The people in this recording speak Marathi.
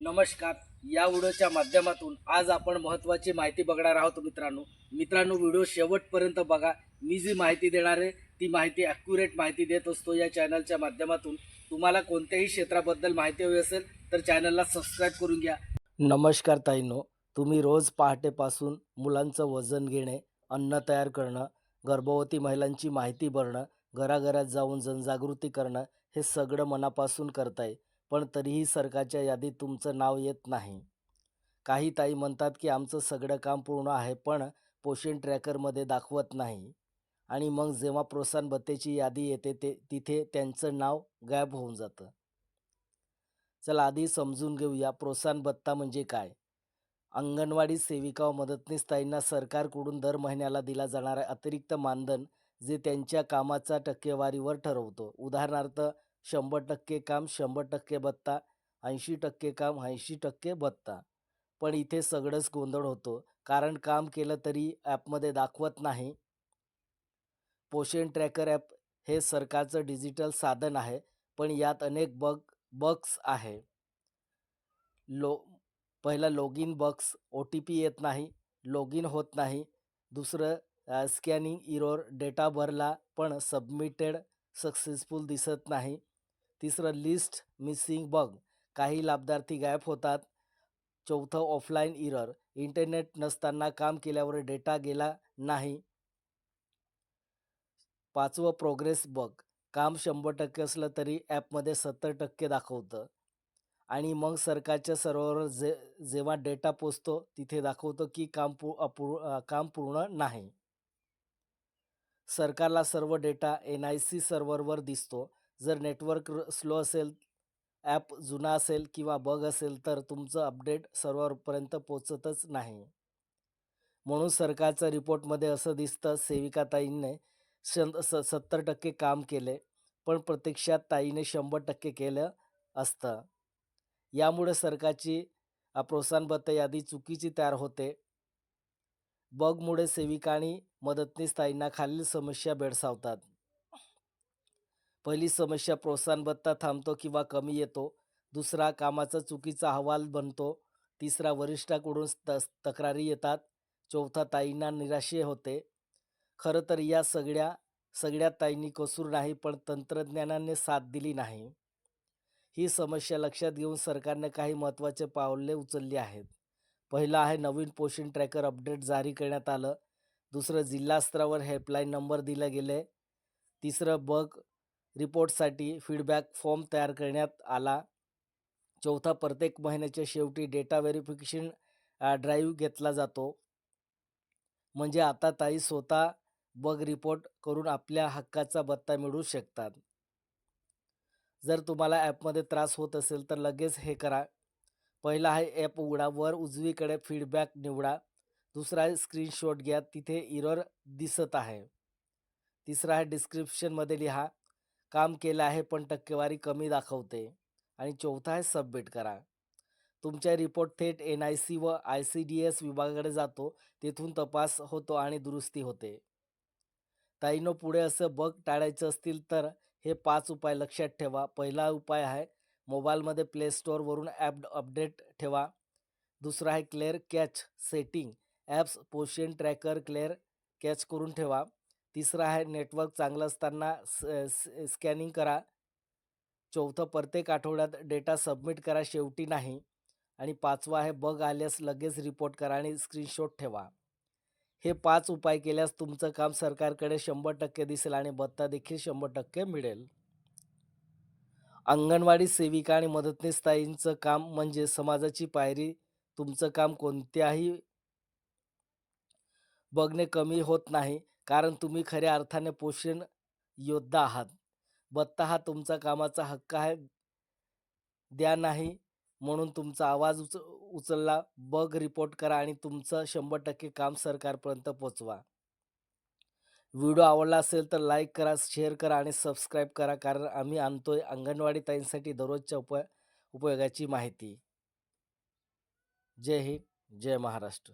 नमस्कार. या व्हिडिओच्या माध्यमातून आज आपण महत्त्वाची माहिती बघणार आहोत मित्रांनो. मित्रांनो व्हिडिओ शेवटपर्यंत बघा. मी जी माहिती देणार आहे ती माहिती ॲक्युरेट माहिती देत असतो या चॅनलच्या माध्यमातून. तुम्हाला कोणत्याही क्षेत्राबद्दल माहिती हवी असेल तर चॅनलला सबस्क्राईब करून घ्या. नमस्कार ताईनो. तुम्ही रोज पहाटेपासून मुलांचं वजन घेणे अन्न तयार करणं गर्भवती महिलांची माहिती भरणं घराघरात जाऊन जनजागृती करणं हे सगळं मनापासून करताय. पण तरीही सरकारच्या यादीत तुमचं नाव येत नाही. काही ताई म्हणतात की आमचं सगळं काम पूर्ण आहे पण पोषण ट्रॅकरमध्ये दाखवत नाही. आणि मग जेव्हा प्रोत्साहन भत्तेची यादी येते ते तिथे त्यांचं नाव गायब होऊन जातं. चला आधी समजून घेऊया प्रोत्साहन भत्ता म्हणजे काय? अंगणवाडी सेविका व मदतनीस ताईंना सरकारकडून दर महिन्याला दिला जाणारा अतिरिक्त मानधन जे त्यांच्या कामाचा टक्केवारीवर ठरवतो. उदाहरणार्थ शंभर टक्के काम शंभर टक्के बत्ता ऐंशी टक्के काम ऐंशी टक्के बत्ता पण इथे सगळंच गोंधळ होतो. कारण काम केलं तरी ॲपमध्ये दाखवत नाही. पोषण ट्रॅकर ॲप हे सरकारचं डिजिटल साधन आहे. पण यात अनेक बग बग्स आहे. लो पहिला लॉग इन बक्स ओ टी पी येत नाही लॉग इन होत नाही. दुसरं स्कॅनिंग इरोर डेटा भरला पण सबमिटेड सक्सेसफुल दिसत नाही. तिसरं लिस्ट मिसिंग बग काही लाभार्थी गायब होतात. चौथं ऑफलाईन इरर इंटरनेट नसताना काम केल्यावर डेटा गेला नाही. पाचवं प्रोग्रेस बग काम शंभर टक्के असलं तरी ॲपमध्ये सत्तर टक्के दाखवतं. आणि मग सरकारच्या सर्व्हरवर जे जेव्हा डेटा पोचतो तिथे दाखवतो की काम पू अपूर् काम पूर्ण नाही. सरकारला सर्व डेटा एन आय सी सर्व्हरवर दिसतो. जर नेटवर्क स्लो असेल ॲप जुना असेल किंवा बग असेल तर तुमचं अपडेट सर्व्हरपर्यंत पोचतच नाही. म्हणून सरकारच्या रिपोर्टमध्ये असं दिसतं सेविकाताईंने शन स सत्तर टक्के काम केले पण प्रत्यक्षात ताईने शंभर टक्के केलं असतं. यामुळे सरकारची प्रोत्साहनबद्ध यादी चुकीची तयार होते. बगमुळे सेविका आणि मदतनीस ताईंना खालील समस्या भेडसावतात. पहिली समस्या प्रोत्साहन भत्ता थांबतो किंवा कमी येतो. दुसरा कामाचा चुकीचा अहवाल बनतो. तिसरा वरिष्ठाकडून त तक्रारी येतात. चौथा ताईंना निराशे होते. खरं तर या सगळ्या सगळ्या ताईंनी कसूर नाही पण तंत्रज्ञानाने साथ दिली नाही. ही समस्या लक्षात घेऊन सरकारने काही महत्त्वाचे पावले उचलली आहेत. पहिलं आहे नवीन पोषण ट्रॅकर अपडेट जारी करण्यात आलं. दुसरं जिल्हा स्तरावर हेल्पलाईन नंबर दिले गेले. तिसरं बग रिपोर्टसाठी फीडबॅक फॉर्म तयार करण्यात आला. चौथा प्रत्येक महिन्याच्या शेवटी डेटा व्हेरिफिकेशन ड्राईव्ह घेतला जातो. म्हणजे आता ताई स्वतः बग रिपोर्ट करून आपल्या हक्काचा भत्ता मिळवू शकतात. जर तुम्हाला ॲपमध्ये त्रास होत असेल तर लगेच हे करा. पहिला आहे ॲप उघडा वर उजवीकडे फीडबॅक निवडा. दुसरा आहे स्क्रीनशॉट घ्या तिथे इरर दिसत आहे. तिसरा आहे डिस्क्रिप्शनमध्ये लिहा. काम केलं आहे पण टक्केवारी कमी दाखवते. आणि चौथा आहे सबमिट करा. तुमच्या रिपोर्ट थेट एन आय सी व आय सी डी एस विभागाकडे जातो. तिथून तपास होतो आणि दुरुस्ती होते. ताईनो पुढे असं बग टाळायचं असतील तर हे पाच उपाय लक्षात ठेवा. पहिला उपाय आहे मोबाईलमध्ये प्ले स्टोअरवरून ॲप अपडेट ठेवा. दुसरा आहे क्लेअर कॅच सेटिंग. ॲप्स पोशन ट्रॅकर क्लेअर कॅच करून ठेवा. तिसरं आहे नेटवर्क चांगलं असताना स्कॅनिंग करा. चौथं प्रत्येक आठवड्यात डेटा सबमिट करा शेवटी नाही. आणि पाचवा आहे बग आल्यास लगेच रिपोर्ट करा आणि स्क्रीनशॉट ठेवा. हे पाच उपाय केल्यास तुमचं काम सरकारकडे शंभर टक्के दिसेल आणि भत्ता देखील शंभर टक्के मिळेल. अंगणवाडी सेविका आणि मदतनीस ताईंचं काम म्हणजे समाजाची पायरी. तुमचं काम कोणत्याही बघणे कमी होत नाही. कारण तुम्ही खऱ्या अर्थाने पोषण योद्धा आहात. बत्ता हा तुमचा कामाचा हक्क आहे. द्या नाही म्हणून तुमचा आवाज उच उचलला. बग रिपोर्ट करा आणि तुमचं शंभर टक्के काम सरकारपर्यंत पोचवा. व्हिडिओ आवडला असेल तर लाईक करा शेअर करा आणि सबस्क्राईब करा कारण आम्ही आणतोय अंगणवाडी ताईंसाठी दररोजच्या उप उपयोगाची माहिती. जय हिंद जय महाराष्ट्र.